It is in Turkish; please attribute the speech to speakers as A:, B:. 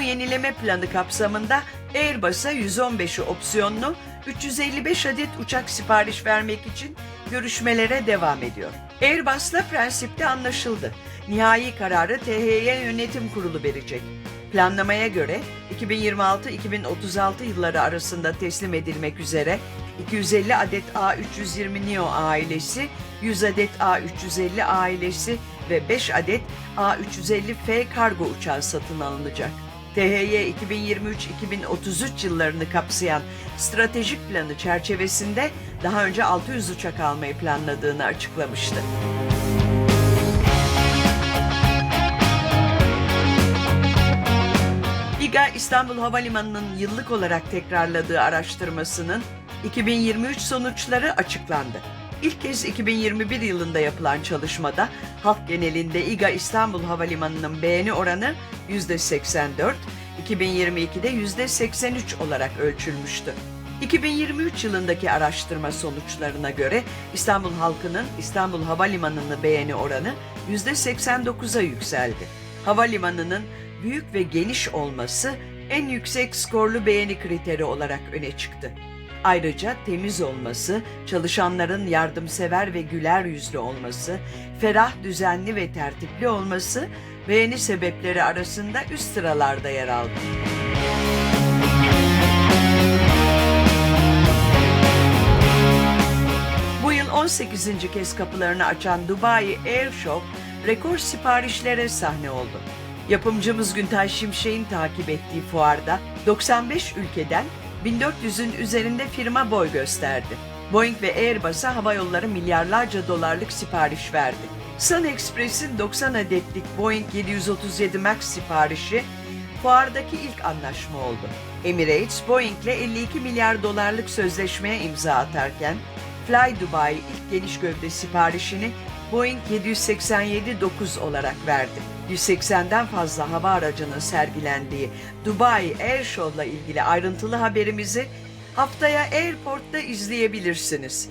A: yenileme planı kapsamında Airbus'a 115'i opsiyonlu 355 adet uçak sipariş vermek için görüşmelere devam ediyor. Airbus'la prensipte anlaşıldı. Nihai kararı THY Yönetim Kurulu verecek. Planlamaya göre 2026-2036 yılları arasında teslim edilmek üzere 250 adet A320 Neo ailesi, 100 adet A350 ailesi ve 5 adet A350F kargo uçağı satın alınacak. THY 2023-2033 yıllarını kapsayan stratejik planı çerçevesinde daha önce 600 uçak almayı planladığını açıklamıştı. İGA İstanbul Havalimanı'nın yıllık olarak tekrarladığı araştırmasının 2023 sonuçları açıklandı. İlk kez 2021 yılında yapılan çalışmada halk genelinde İGA İstanbul Havalimanı'nın beğeni oranı %84, 2022'de %83 olarak ölçülmüştü. 2023 yılındaki araştırma sonuçlarına göre İstanbul halkının İstanbul Havalimanı'nı beğeni oranı %89'a yükseldi. Havalimanının büyük ve geniş olması en yüksek skorlu beğeni kriteri olarak öne çıktı. Ayrıca temiz olması, çalışanların yardımsever ve güler yüzlü olması, ferah, düzenli ve tertipli olması beğeni sebepleri arasında üst sıralarda yer aldı. Bu yıl 18. kez kapılarını açan Dubai Air Show rekor siparişlere sahne oldu. Yapımcımız Güntay Şimşek'in takip ettiği fuarda 95 ülkeden 1400'ün üzerinde firma boy gösterdi. Boeing ve Airbus'a havayolları milyarlarca dolarlık sipariş verdi. Sun Express'in 90 adetlik Boeing 737 MAX siparişi fuardaki ilk anlaşma oldu. Emirates, Boeing ile 52 milyar dolarlık sözleşmeye imza atarken, Fly Dubai ilk geniş gövde siparişini Boeing 787-9 olarak verdi. 180'den fazla hava aracının sergilendiği Dubai Air Show'la ilgili ayrıntılı haberimizi haftaya Airport'ta izleyebilirsiniz.